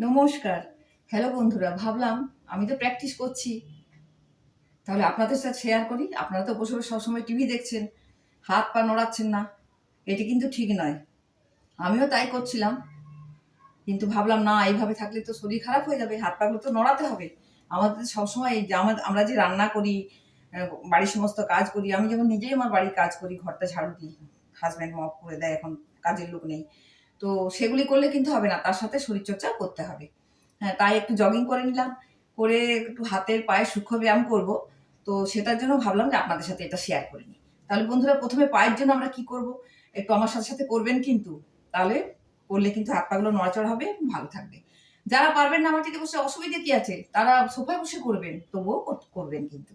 নমস্কার। হ্যালো বন্ধুরা, ভাবলাম আমি তো প্র্যাকটিস করছি। তাহলে আপনাদের সাথে শেয়ার করি। আপনারা তো বসে বসে সবসময় টিভি দেখছেন। হাত পা নড়াচ্ছেন না। এটি কিন্তু ঠিক নয়। আমিও তাই করছিলাম। কিন্তু ভাবলাম, না, এইভাবে থাকলে তো শরীর খারাপ হয়ে যাবে। হাত পাগুলো তো নড়াতে হবে। আমাদের সবসময় যে আমা- আমরা যে রান্না করি বাড়ির সমস্ত কাজ করি, আমি যেমন নিজেই আমার বাড়ির কাজ করি, ঘরটা ঝাড়ু দিই হাজব্যান্ড মপ করে দেয়, এখন কাজের লোক নেই। তো সেগুলি করলে কিন্তু হবে না, তার সাথে শরীরচর্চা করতে হবে। হ্যাঁ তাই একটু জগিং করে নিলাম, করে একটু হাতের পায়ে সূক্ষ্ম ব্যায়াম করব। তো সেটার জন্য ভাবলাম যে আপনাদের সাথে এটা শেয়ার করে নিই। তাহলে বন্ধুরা, প্রথমে পায়ের জন্য আমরা কি করব? একটু আমার সাথে সাথে করবেন কিন্তু, তাহলে করলে কিন্তু হাত পাগুলো নড়াচড়া হবে, ভালো থাকবে। যারা পারবেন না মাটিতে বসে, অসুবিধা কি আছে? তারা সোফায় বসে করবেন, তবুও করবেন কিন্তু।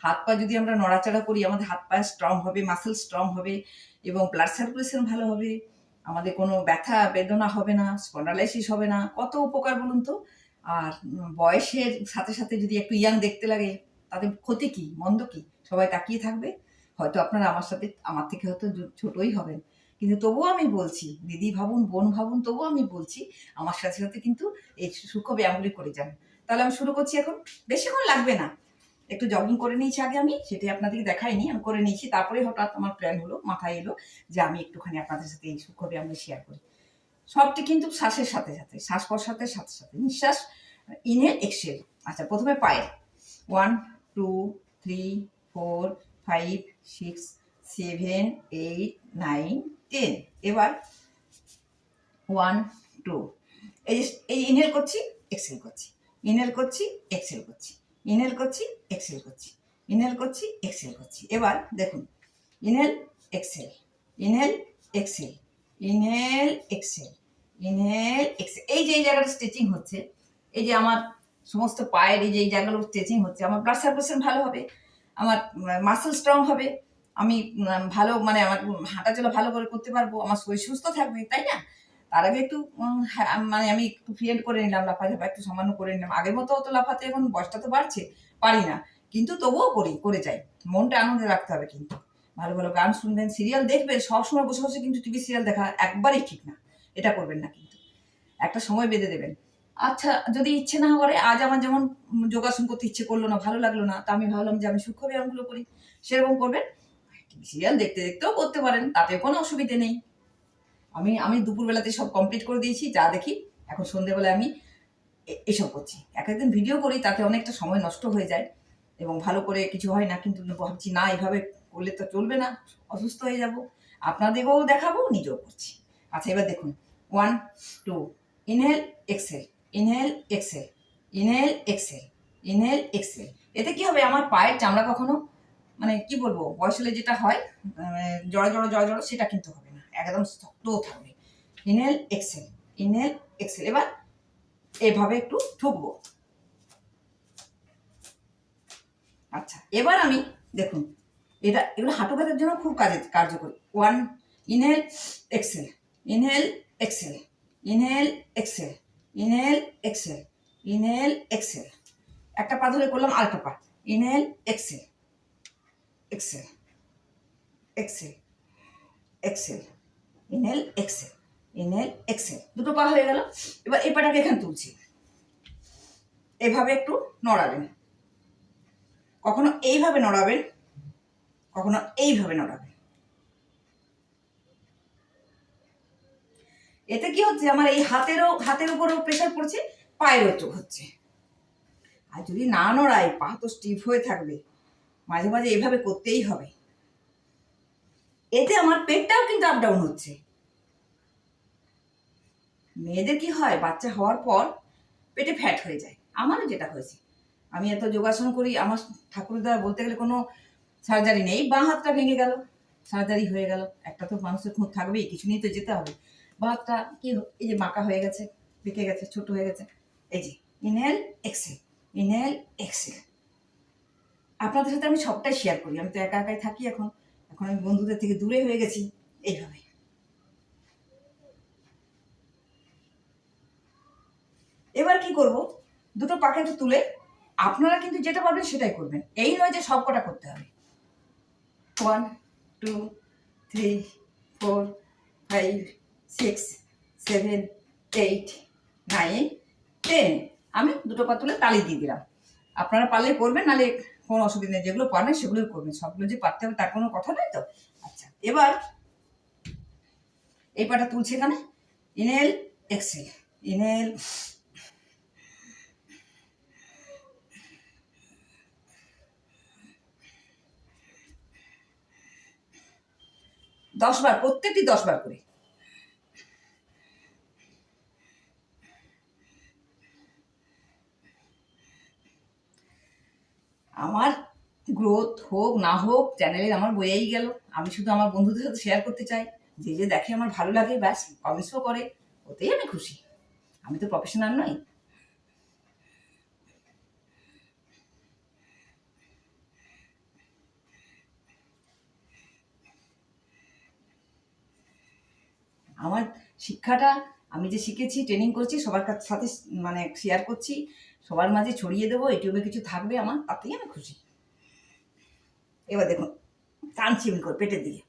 হাত পা যদি আমরা নড়াচড়া করি, আমাদের হাত পা স্ট্রং হবে মাসেল স্ট্রং হবে এবং ব্লাড সার্কুলেশন ভালো হবে। আমাদের কোনো ব্যথা, বেদনা হবে না স্পন্ডালাইসিস হবে না, কত উপকার বলুন তো? আর বয়সের সাথে সাথে যদি একটু ইয়াং দেখতে লাগে, তাদের ক্ষতি কি, মন্দ কি? সবাই তাকিয়ে থাকবে। হয়তো আপনারা আমার সাথে, আমার থেকে হয়তো ছোটই হবেন। কিন্তু তবুও আমি বলছি, দিদি ভাবুন, বোন ভাবুন, তবুও আমি বলছি, আমার সাথে সাথে কিন্তু এই সূক্ষ্ম ব্যায়ামগুলি করে যান। তাহলে আমি শুরু করছি এখন। বেশিক্ষণ লাগবে না। একটু জগিং করে নিয়েছি আগে আমি, সেটাই আপনাদেরকে দেখাইনি, আমি করে নিয়েছি। তারপরে হঠাৎ আমার প্ল্যান হলো, মাথায় এলো যে আমি একটুখানি আপনাদের সাথে এই সূক্ষ্ম ব্যায়ামটা শেয়ার করি। সবটি কিন্তু শ্বাসের সাথে সাথে শ্বাস প্রশ্বাসের সাথে সাথে। নিঃশ্বাস ইনহেল এক্সেল আচ্ছা প্রথমে পায়ে one two three four five six seven eight nine ten এবার ওয়ান টু এই এই ইনহেল করছি এক্সেল করছি। ইনহেল করছি এক্সেল করছি। ইনহেল করছি, এক্সেল করছি। ইনহেল করছি, এক্সেল করছি। এবার দেখুন inhale exhale. Inhale exhale. Inhale exhale. Inhale exhale. এই যে এই জায়গাটা স্ট্রেচিং হচ্ছে, এই যে আমার সমস্ত পায়ের এই যে এই জায়গাগুলো স্ট্রেচিং হচ্ছে, আমার ব্লাড সার্কুলেশন ভালো হবে, আমার মাসেল স্ট্রং হবে, আমি ভালো মানে আমার হাঁটাচলা ভালো করে করতে পারব, আমার শরীর সুস্থ থাকবে, তাই না? তার আগে একটু হ্যাঁ, মানে আমি একটু ফিয়েন্ট করে নিলাম লাফাঝাপা একটু সামান্য করে নিলাম। আগের মতো অত লাফাতে এখন বয়সটা তো বাড়ছে পারি না। কিন্তু তবুও করি করে যাই। মনটা আনন্দে রাখতে হবে কিন্তু। ভালো ভালো গান শুনবেন সিরিয়াল দেখবেন সবসময় বসে বসে কিন্তু টিভি সিরিয়াল দেখা একবারই ঠিক না। এটা করবেন না কিন্তু। একটা সময় বেঁধে দেবেন। আচ্ছা যদি ইচ্ছে না করে আজ আমার যেমন যোগাসন করতে ইচ্ছে করল না ভালো লাগল না তা আমি ভাবলাম যে আমি সূক্ষ্ম ব্যায়ামগুলো করি। সেরকম করবেন। সিরিয়াল দেখতে দেখতেও করতে পারেন তাতে কোনো অসুবিধে নেই। আমি আমি দুপুরবেলাতে সব কমপ্লিট করে দিয়েছি যা দেখি এখন সন্ধেবেলায় আমি এসব করছি। এক একদিন ভিডিও করি তাতে অনেকটা সময় নষ্ট হয়ে যায় এবং ভালো করে কিছু হয় না কিন্তু ভাবছি না এভাবে করলে তো চলবে না অসুস্থ হয়ে যাব। আপনাদেরকেও দেখাবো নিজেও করছি। আচ্ছা এবার দেখুন। One two inhale exhale inhale exhale inhale exhale inhale exhale এতে কি হবে আমার পায়ের চামড়া কখনো মানে কি বলব বয়স হলে যেটা হয় আহ, জড়ো জড়ো জড়ো জড়ো সেটা কিন্তু হবে। একদম শক্তও থাকবে। ইনহেল এক্সেল ইনহেল এক্সেল এবার এভাবে একটু ঠুকবো। আচ্ছা এবার আমি, দেখুন, এটা, এগুলো হাঁটু ব্যথার জন্য খুব কাজে, কার্যকরী। One, inhale exhale inhale exhale inhale exhale inhale exhale inhale exhale একটা পা ধরে করলাম, আরেকটা পা। Inhale exhale exhale exhale exhale inhale exhale inhale exhale দুটো পা হয়ে গেল। এবার এই পাটাকে এখানে তুলছি। এভাবে একটু নড়াবেন। কখনো এইভাবে নড়াবেন, কখনো এইভাবে নড়াবেন। এতে কি হচ্ছে? আমার এই হাতেরও, হাতের উপরেও প্রেশার পড়ছে, পায়েরও একটু হচ্ছে। আর যদি না নড়াই, পা তো স্টিফ হয়ে থাকবে। মাঝে মাঝে এভাবে করতেই হবে। এতে আমার পেটটাও কিন্তু আপ ডাউন হচ্ছে। মেয়েদের কি হয়? বাচ্চা হওয়ার পর পেটে ফ্যাট হয়ে যায়। আমারও যেটা হয়েছে। আমি এত যোগাসন করি, আমার ঠাকুরদা বলতে গেলে কোনো সার্জারি নেই। বাঁ হাতটা ভেঙে গেল সার্জারি হয়ে গেল। একটা তো মানুষের খুঁত থাকবেই, কিছু নিয়ে তো যেতে হবে। বাঁ হাতটা কি এই যে বাঁকা হয়ে গেছে বেঁকে গেছে, ছোট হয়ে গেছে। এই যে ইনহেল এক্সেল ইনহেল এক্সেল আপনাদের সাথে আমি সবটাই শেয়ার করি। আমি তো একা একাই থাকি এখন। এখন আমি বন্ধুদের থেকে দূরে হয়ে গেছি, এইভাবে। এবার কি করব? দুটো একটু তুলে, আপনারা কিন্তু যেটা পারবেন সেটাই করবেন। এই নয় যে সব কটা করতে হবে। One two three four five six seven eight nine ten আমি দুটো পা তুলে তালি দিয়ে দিলাম। আপনারা পারলে করবেন, নাহলে কোনো অসুবিধা নেই, যেগুলো পারেন সেগুলোই করবেন সবগুলো যে পারতে হবে তার কোনো কথা নয় তো? আচ্ছা এবার এই পাটা তুলছে এখানে। ইনেল এক্সেল ইনেল দশ বার প্রত্যেকটি দশ বার করে। আমার গ্রোথ হোক, না হোক চ্যানেলে আমার বইয়েই গেল। আমি শুধু আমার বন্ধুদের সাথে শেয়ার করতে চাই। যে যে দেখে আমার ভালো লাগে, ব্যাস কমেন্টসও করে। ওতেই আমি খুশি। আমি তো প্রফেশনাল নই। আমার শিক্ষাটা আমি যে শিখেছি ট্রেনিং করছি, সবার সাথে মানে শেয়ার করছি সবার মাঝে ছড়িয়ে দেবো ইউটিউবে কিছু থাকবে আমার, তাতেই আমি খুশি। এবার দেখুন টানছি আমি করে পেটের দিকে।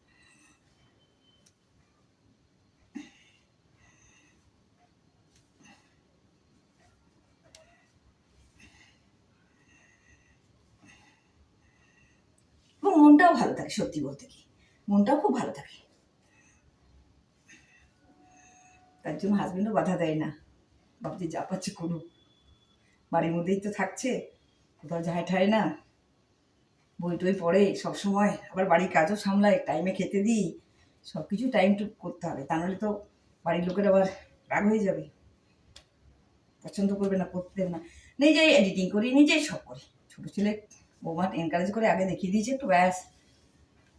মনটাও ভালো থাকে, সত্যি বলতে কি। মনটাও খুব ভালো থাকে। তার জন্য হাজবেন্ডও বাধা দেয় না। ভাবছি যা পাচ্ছে করুক। বাড়ির মধ্যেই তো থাকছে। কোথাও যায় ঠায় না। বই টই পড়ে সবসময় আবার বাড়ির কাজও সামলায় টাইমে খেতে দিই। সব কিছু টাইম টু করতে হবে। তা নাহলে তো বাড়ির লোকের আবার রাগ হয়ে যাবে। পছন্দ করবে না, করতে দেবে না। নিজেই এডিটিং করি, নিজেই সব করি। ছোটো ছেলে বৌমা এনকারেজ করে আগে দেখিয়ে দিয়েছে একটু ব্যাস।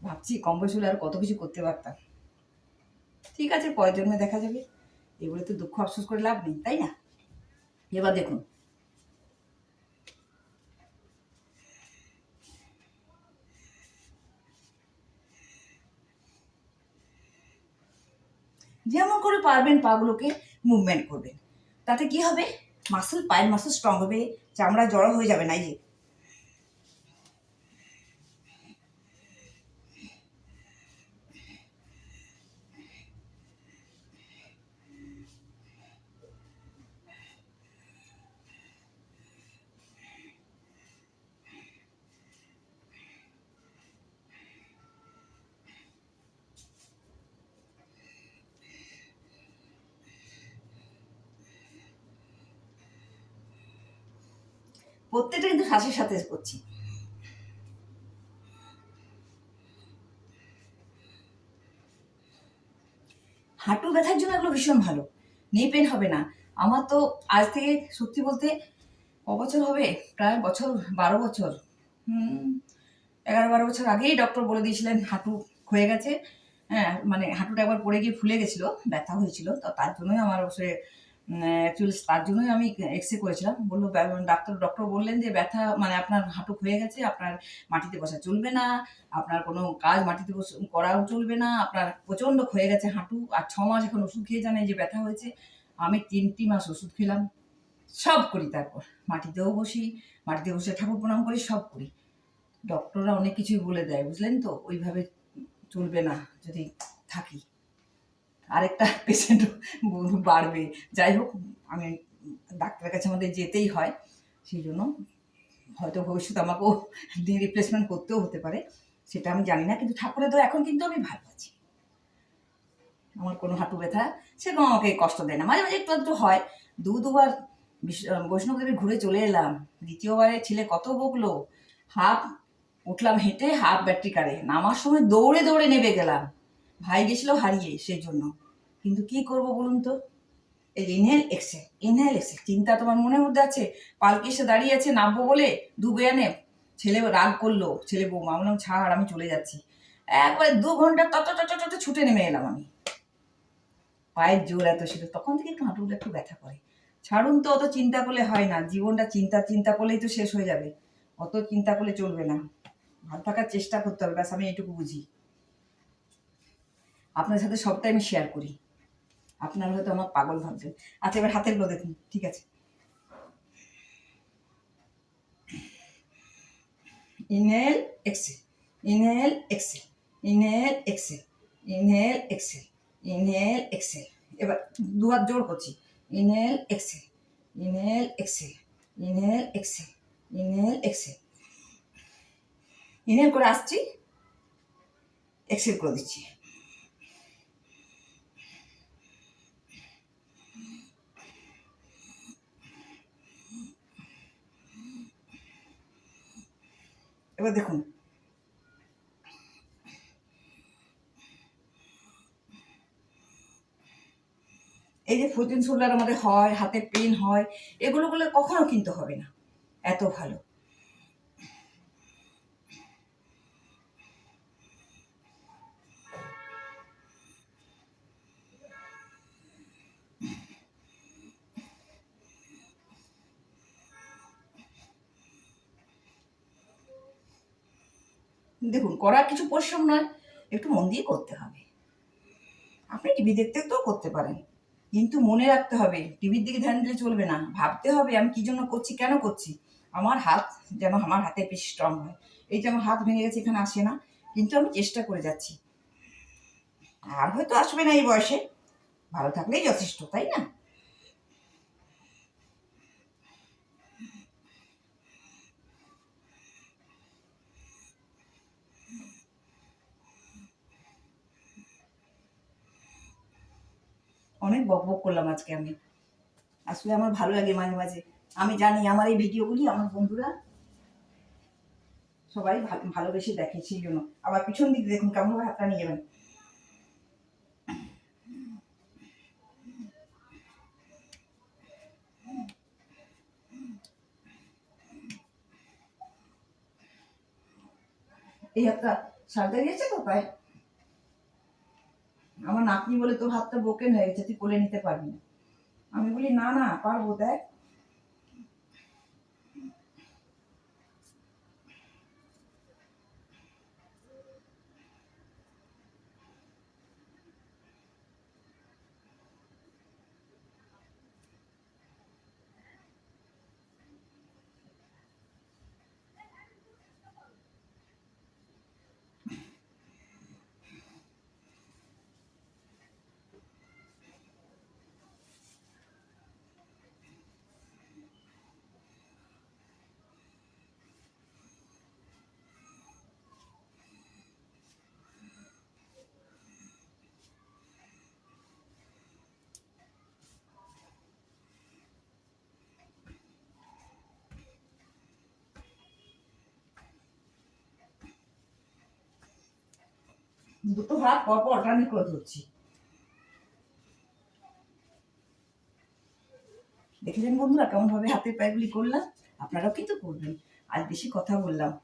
ভাবছি কম বয়স হলে আর কত কিছু করতে পারতাম। ঠিক আছে, পরের জন্মে দেখা যাবে। এগুলো তো দুঃখ আফসোস করে লাভ নেই, তাই না? এবার দেখুন। যেমন করে পারবেন পাগুলোকে মুভমেন্ট করবেন। তাতে কি হবে? মাসেল পায়ের মাসেল স্ট্রং হবে, চামড়া জড়ো হয়ে যাবে না এই যে? প্রত্যেকটা কিন্তু শ্বাসের সাথে করছি। হাঁটু ব্যথার জন্য এগুলো ভীষণ ভালো। নি পেন হবে না। আমার তো আজ থেকে সত্যি বলতে ক বছর হবে? প্রায় বছর, বারো বছর। হুম, এগারো, বারো বছর আগেই ডক্টর বলে দিয়েছিলেন হাঁটু হয়ে গেছে। হ্যাঁ মানে হাঁটুটা একবার পড়ে গিয়ে ফুলে গেছিল, ব্যথা হয়েছিল, তো তার জন্যই আমার সে অ্যাকচুয়ালি তার জন্যই আমি এক্স রে করেছিলাম। বলল ডাক্তার ডক্টর বললেন যে, ব্যথা মানে আপনার হাঁটু হয়ে গেছে, আপনার মাটিতে বসা চলবে না, আপনার কোনো কাজ মাটিতে করাও চলবে না, আপনার প্রচণ্ড ক্ষয়ে গেছে হাঁটু, আর ছ মাস এখন ওষুধ খেয়ে জানে যে ব্যথা হয়েছে। আমি তিনটি মাস ওষুধ খেলাম, সব করি তারপর। মাটিতেও বসি, মাটিতে বসে ঠাকুর প্রণাম করি, সব করি। ডক্টররা অনেক কিছুই বলে দেয়, বুঝলেন তো? ওইভাবে চলবে না, যদি থাকি। আরেকটা পেশেন্ট বাড়বে। যাই হোক, আমি ডাক্তারের কাছে আমাদের যেতেই হয়, সেই জন্য হয়তো ভবিষ্যতে আমাকেও দিয়ে রিপ্লেসমেন্ট করতেও হতে পারে, সেটা আমি জানি না, কিন্তু ঠাকুরের তো এখন কিন্তু আমি ভালো আছি। আমার কোনো হাঁটু ব্যথা, সেরকম আমাকে কষ্ট দেয় না। মাঝে মাঝে একটু একটু হয়। দু দুবার বৈষ্ণবদেবী ঘুরে চলে এলাম। দ্বিতীয়বারে ছেলে কত বকলো। হাফ উঠলাম হেঁটে হাফ ব্যাটারি কারে নামার সময় দৌড়ে দৌড়ে নেবে গেলাম। ভাই গেছিল হারিয়ে, সেই জন্য। কিন্তু কি করব বলুন তো? এই ইনহেল এক্সেল ইনহেল এক্সেল চিন্তা তোমার মনের মধ্যে আছে? পালকি এসে দাঁড়িয়ে আছে, নামবো বলে দু আনে ছেলে রাগ করল, ছেলে বৌমা বললাম, ছাড়, আমি চলে যাচ্ছি। একবারে দু ঘণ্টা তত তত তত ছুটে নেমে এলাম আমি। পায়ের জোর এত ছিল, তখন থেকে একটু একটু ব্যথা করে। ছাড়ুন তো, অত চিন্তা করলে হয় না, জীবনটা চিন্তা চিন্তা করলেই তো শেষ হয়ে যাবে। অত চিন্তা করলে চলবে না। ভালো থাকার চেষ্টা করতে হবে, ব্যাস, আমি এটুকু বুঝি। আপনার সাথে সবটাই আমি শেয়ার করি। আপনারা হয়তো আমার পাগল ভাবছেন। আচ্ছা এবার হাতেরগুলো দেখুন, ঠিক আছে। Inhale, exhale inhale exhale inhale exhale inhale exhale inhale, exhale. এবার দু হাত জোর করছি। Inhale, exhale inhale exhale inhale exhale inhale exhale. Inhale করে আসছি, এক্সেল করে দিচ্ছি। এবার দেখুন। এই যে ফুটিন শোল্ডার আমাদের হয় হাতে পেন হয়, এগুলো বলে কখনো কিনতে হবে না। এত ভালো। দেখুন, করার কিছু পরিশ্রম নয়, একটু মন দিয়ে করতে হবে। আপনি টিভি দেখতে তো করতে পারেন, কিন্তু মনে রাখতে হবে, টিভির দিকে ধ্যান দিলে চলবে না। ভাবতে হবে, আমি কি জন্য করছি, কেন করছি? আমার হাত যেন আমার হাতে বেশি স্ট্রং হয়। এই যে আমার হাত ভেঙে গেছে, এখানে আসে না, কিন্তু আমি চেষ্টা করে যাচ্ছি। আর হয়তো আসবে না এই বয়সে। ভালো থাকলেই যথেষ্ট, তাই না? অনেক বক বক করলাম আজকে আমি। আসলে আমার ভালো লাগে মাঝে মাঝে। আমি জানি আমার এই ভিডিওগুলি আমার বন্ধুরা সবাই ভালোবেসে দেখে, সেই জন্য। আবার পিছন দিকে দেখুন কেমন ভাবে হাতটা নিয়ে যাবেন। এই হাতটা সার্জারি আছে তো পায়ে নাতনি বলে তোর হাতটা বোকেন হয়ে গেছে, তুই কোলে নিতে পারবি না। আমি বলি, না না, পারব, দেখ। দুটো হাত পর পর অল্টারনেট করে ধরছি। দেখেছেন বন্ধুরা কেমন ভাবে হাতের পায়েগুলি করলাম? আপনারাও কিন্তু করবেন। আজ বেশি কথা বললাম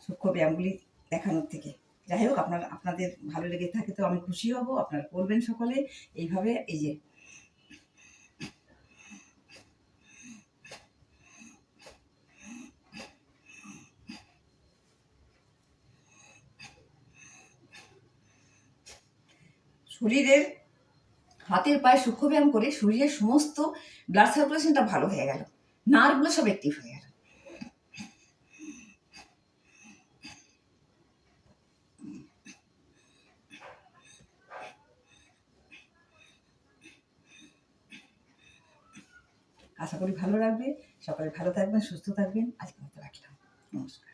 সূক্ষ্ম ব্যায়ামগুলি দেখানোর থেকে। যাই হোক, আপনার, আপনাদের ভালো লেগে থাকে তো আমি খুশি হব, আপনারা করবেন সকলে। এইভাবে এই যে শরীরের, হাতের পায়ে সূক্ষ্ম ব্যায়াম করে শরীরের সমস্ত ব্লাড সার্কুলেশনটা ভালো হয়ে গেল। নার্ভগুলো সব অ্যাক্টিভ হয়ে গেল। আশা করি ভালো লাগবে। সকালে ভালো থাকবেন, সুস্থ থাকবেন। আজকে মতো রাখলাম। নমস্কার।